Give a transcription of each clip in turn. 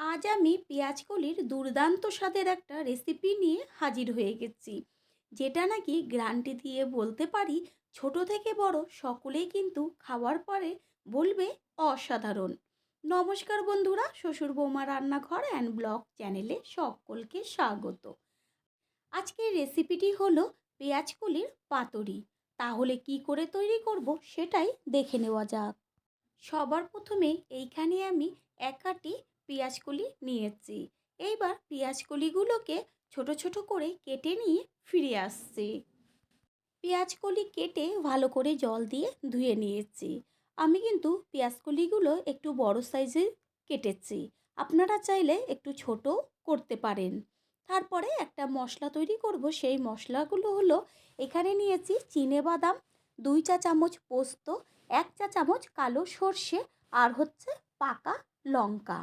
আজ আমি পেঁয়াজকলির দুর্দান্ত স্বাদের একটা রেসিপি নিয়ে হাজির হয়ে গেছি। যেটা নাকি গ্যারান্টি দিয়ে বলতে পারি, ছোট থেকে বড় সকলেই কিন্তু খাওয়ার পরে বলবে অসাধারণ। নমস্কার বন্ধুরা, শ্বশুর বৌমা রান্নাঘর অ্যান্ড ব্লগ চ্যানেলে সকলকে স্বাগত। আজকের রেসিপিটি হলো পেঁয়াজকলির পাতুরি। তাহলে কি করে তৈরি করব সেটাই দেখে নেওয়া যাক। সবার প্রথমে এইখানে আমি এক পেঁয়াজকলি নিয়েছি। এইবার পেঁয়াজকলিগুলোকে ছোট ছোট করে কেটে নিয়ে ফিরে আসছি। পেঁয়াজকলি কেটে ভালো করে জল দিয়ে ধুয়ে নিয়েছি। আমি কিন্তু পেঁয়াজকলিগুলো একটু বড় সাইজের কেটেছি। আপনারা চাইলে একটু ছোট করতে পারেন। তারপরে একটা মশলা তৈরি করব। সেই মশলাগুলো হলো এখানে নিয়েছি চিনে বাদাম, দুই চা চামচ পোস্ত, এক চা চামচ কালো সর্ষে আর হচ্ছে পাকা লঙ্কা।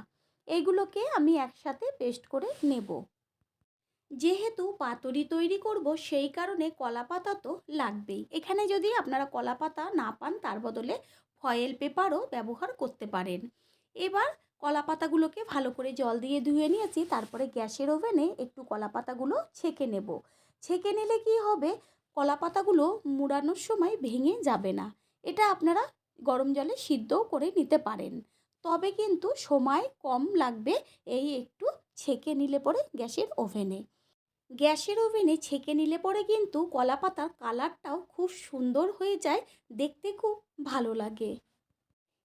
এইগুলোকে আমি একসাথে পেস্ট করে নেব। যেহেতু পাতুরি তৈরি করব, সেই কারণে কলা পাতা তো লাগবেই। এখানে যদি আপনারা কলা পাতা না পান, তার বদলে ফয়েল পেপারও ব্যবহার করতে পারেন। এবার কলা পাতাগুলোকে ভালো করে জল দিয়ে ধুয়ে নিয়েছি, তারপরে গ্যাসের ওভেনে একটু কলা পাতাগুলো ছেঁকে নেব। ছেঁকে নিলে কি হবে কলা পাতাগুলো মুড়ানোর সময় ভেঙে যাবে না। এটা আপনারা গরম জলে সিদ্ধও করে নিতে পারেন। তবে কিন্তু সময় কম লাগবে, এই একটু ছেঁকে নিলে পরে গ্যাসের ওভেনে। গ্যাসের ওভেনে ছেঁকে নিলে পরে কিন্তু কলা পাতার কালারটাও খুব সুন্দর হয়ে যায়, দেখতে খুব ভালো লাগে।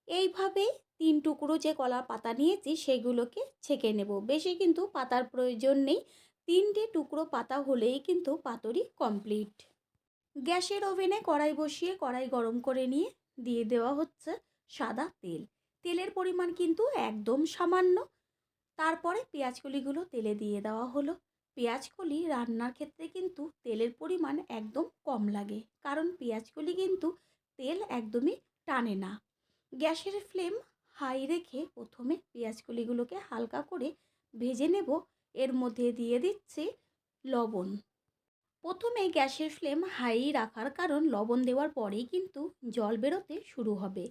এইভাবে তিন টুকরো যে কলা পাতা নিয়েছি, সেগুলোকে ছেঁকে নেব। বেশি কিন্তু পাতার প্রয়োজন নেই, তিনটে টুকরো পাতা হলেই কিন্তু পাতুরি কমপ্লিট। গ্যাসের ওভেনে কড়াই বসিয়ে কড়াই গরম করে নিয়ে দিয়ে দেওয়া হচ্ছে সাদা তেল। তেলের পরিমাণ কিন্তু একদম সামান্য। তারপরে পেঁয়াজকলিগুলো তেলে দিয়ে দেওয়া হলো। পেঁয়াজকলি রান্নার ক্ষেত্রে কিন্তু তেলের পরিমাণ একদম কম লাগে। কারণ পেঁয়াজকলি কিন্তু তেল একদমই টানে না। গ্যাসের ফ্লেম হাই রেখে প্রথমে পেঁয়াজকলিগুলোকে হালকা করে ভেজে নেব। এর মধ্যে দিয়ে দিচ্ছি লবণ। প্রথমে গ্যাসের ফ্লেম হাই রাখার কারণ লবণ দেওয়ার পরেই কিন্তু জল বেরোতে শুরু হবে।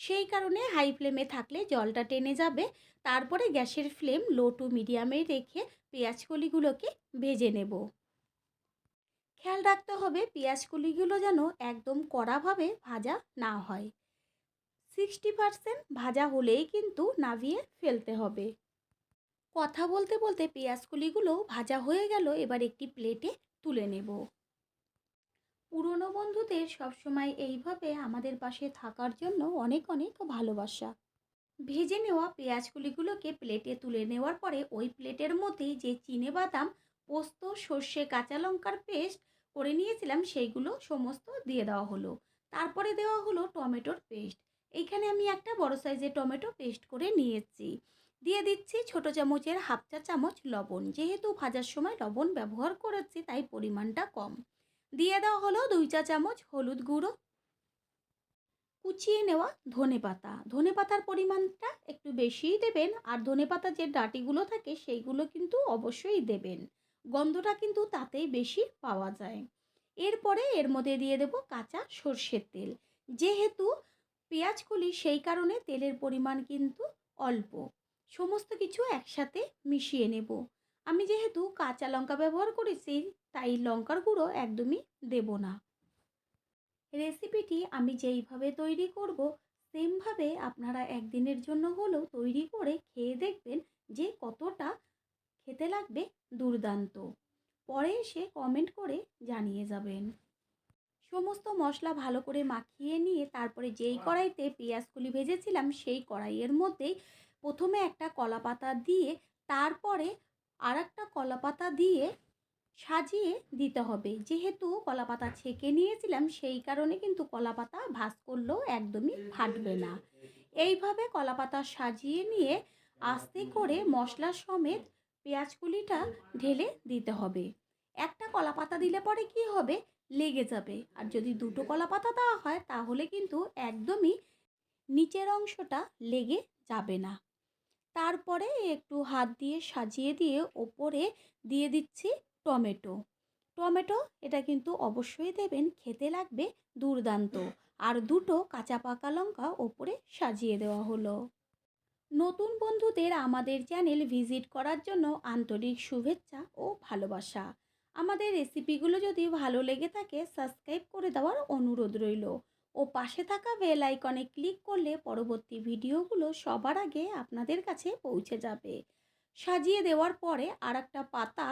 সেই কারণে হাই ফ্লেমে থাকলে জলটা টেনে যাবে। তারপরে গ্যাসের ফ্লেম লো টু মিডিয়ামে রেখে পেঁয়াজকলিগুলোকে ভেজে নেব। খেয়াল রাখতে হবে পেঁয়াজকলিগুলো যেন একদম কড়াভাবে ভাজা না হয়। সিক্সটি পারসেন্ট ভাজা হলেই কিন্তু নাভিয়ে ফেলতে হবে। কথা বলতে বলতে পেঁয়াজকলিগুলো ভাজা হয়ে গেল, এবার একটি প্লেটে তুলে নেব। পুরনো বন্ধুদের সবসময় এইভাবে আমাদের পাশে থাকার জন্য অনেক অনেক ভালোবাসা। ভেজে নেওয়া পেঁয়াজকুলিগুলোকে প্লেটে তুলে নেওয়ার পরে ওই প্লেটের মধ্যেই যে চিনে বাদাম, পোস্ত, সর্ষে, কাঁচা লঙ্কার পেস্ট করে নিয়েছিলাম সেইগুলো সমস্ত দিয়ে দেওয়া হলো। তারপরে দেওয়া হলো টমেটোর পেস্ট। এইখানে আমি একটা বড় সাইজের টমেটো পেস্ট করে নিয়েছি। দিয়ে দিচ্ছি ছোট চামচের হাফ চা চামচ লবণ। যেহেতু ভাজার সময় লবণ ব্যবহার করেছি, তাই পরিমাণটা কম। দিয়ে দেওয়া হলো দুই চা চামচ হলুদ গুঁড়ো। কুচিয়ে নেওয়া ধনে পাতা। ধনে পাতার পরিমাণটা একটু বেশিই দেবেন, আর ধনে পাতার যে ডাটিগুলো থাকে সেইগুলো কিন্তু অবশ্যই দেবেন। গন্ধটা কিন্তু তাতেই বেশি পাওয়া যায়। এরপরে এর মধ্যে দিয়ে দেব কাঁচা সর্ষের তেল। যেহেতু পেঁয়াজগুলি সেই কারণে তেলের পরিমাণ কিন্তু অল্প। সমস্ত কিছু একসাথে মিশিয়ে নেব। আমি যেহেতু কাঁচা লঙ্কা ব্যবহার করেছি, তাই লঙ্কার গুঁড়ো একদমই দেব না। রেসিপিটি আমি যেইভাবে তৈরি করব, সেমভাবে আপনারা একদিনের জন্য হলেও তৈরি করে খেয়ে দেখবেন যে কতটা খেতে লাগবে দুর্দান্ত। পরে এসে কমেন্ট করে জানিয়ে যাবেন। সমস্ত মশলা ভালো করে মাখিয়ে নিয়ে তারপরে যেই কড়াইতে পেঁয়াজগুলি ভেজেছিলাম, সেই কড়াইয়ের মধ্যেই প্রথমে একটা কলা পাতা দিয়ে তারপরে আর একটা কলা পাতা দিয়ে সাজিয়ে দিতে হবে। যেহেতু কলা পাতা ছেঁকে নিয়েছিলাম, সেই কারণে কিন্তু কলা পাতা ভাজ করলেও একদমই ফাটবে না। এইভাবে কলা পাতা সাজিয়ে নিয়ে আস্তে করে মশলা সমেত পেঁয়াজকুলিটা ঢেলে দিতে হবে। একটা কলা পাতা দিলে পরে কি হবে? লেগে যাবে। আর যদি দুটো কলা পাতা দেওয়া হয়, তাহলে কিন্তু একদমই নিচের অংশটা লেগে যাবে না। তারপরে একটু হাত দিয়ে সাজিয়ে দিয়ে ওপরে দিয়ে দিচ্ছি টমেটো। টমেটো এটা কিন্তু অবশ্যই দেবেন, খেতে লাগবে দুর্দান্ত। আর দুটো কাঁচা পাকা লঙ্কা ওপরে সাজিয়ে দেওয়া হলো। নতুন বন্ধুদের আমাদের চ্যানেল ভিজিট করার জন্য আন্তরিক শুভেচ্ছা ও ভালোবাসা। আমাদের রেসিপিগুলো যদি ভালো লেগে থাকে, সাবস্ক্রাইব করে দেওয়ার অনুরোধ রইল। ও পাশে থাকা বেল আইকনে ক্লিক করলে পরবর্তী ভিডিওগুলো সবার আগে আপনাদের কাছে পৌঁছে যাবে। সাজিয়ে দেওয়ার পরে আর একটা পাতা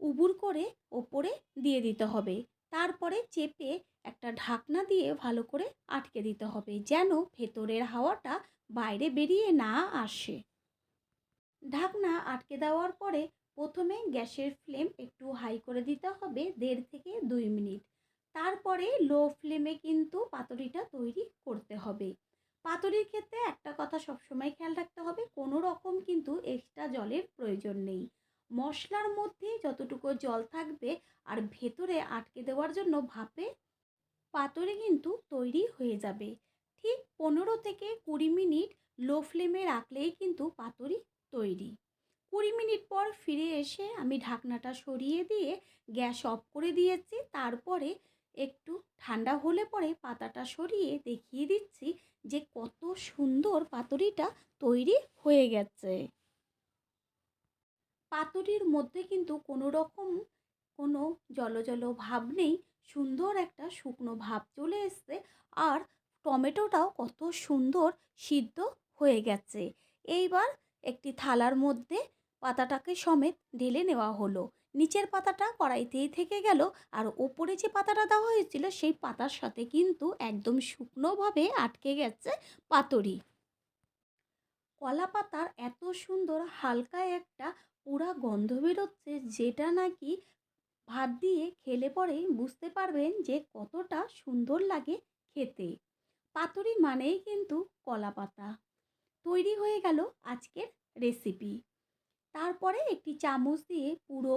উবুর করে ওপরে দিয়ে দিতে হবে। তারপরে চেপে একটা ঢাকনা দিয়ে ভালো করে আটকে দিতে হবে যেন ভেতরের হাওয়াটা বাইরে বেরিয়ে না আসে। ঢাকনা আটকে দেওয়ার পরে প্রথমে গ্যাসের ফ্লেম একটু হাই করে দিতে হবে দেড় থেকে দুই মিনিট। তারপরে লো ফ্লেমে কিন্তু পাতুরিটা তৈরি করতে হবে। পাতুরির ক্ষেত্রে একটা কথা সবসময় খেয়াল রাখতে হবে, কোনো রকম কিন্তু এক্সট্রা জলের প্রয়োজন নেই। মশলার মধ্যে যতটুকু জল থাকবে আর ভেতরে আটকে দেওয়ার জন্য ভাপে পাতুরি কিন্তু তৈরি হয়ে যাবে। ঠিক পনেরো থেকে কুড়ি মিনিট লো ফ্লেমে রাখলেই কিন্তু পাতুরি তৈরি। কুড়ি মিনিট পর ফিরে এসে আমি ঢাকনাটা সরিয়ে দিয়ে গ্যাস অফ করে দিয়েছি, তারপরে একটু ঠান্ডা হলে পরে পাতাটা সরিয়ে দেখিয়ে দিচ্ছি যে কত সুন্দর পাতুরিটা তৈরি হয়ে গেছে। পাতুরির মধ্যে কিন্তু কোনো রকম কোনো জলজল ভাব নেই, সুন্দর একটা শুকনো ভাব চলে এসছে আর টমেটোটাও কত সুন্দর সিদ্ধ হয়ে গেছে। এইবার একটি থালার মধ্যে পাতাটাকে সমেত ঢেলে নেওয়া হলো। নিচের পাতাটা কড়াইতেই থেকে গেল। আর ওপরে যে পাতাটা দেওয়া হয়েছিল, সেই পাতার সাথে কিন্তু একদম শুকনোভাবে আটকে গেছে পাতুরি। কলা পাতার এত সুন্দর, হালকা একটা পুরা গন্ধ বেরোচ্ছে, যেটা নাকি ভাত দিয়ে খেলে পরে বুঝতে পারবেন যে কতটা সুন্দর লাগে খেতে। পাতুরি মানেই কিন্তু কলা পাতা। তৈরি হয়ে গেল আজকের রেসিপি। তারপরে একটি চামচ দিয়ে পুরো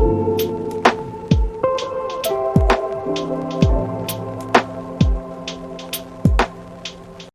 うん。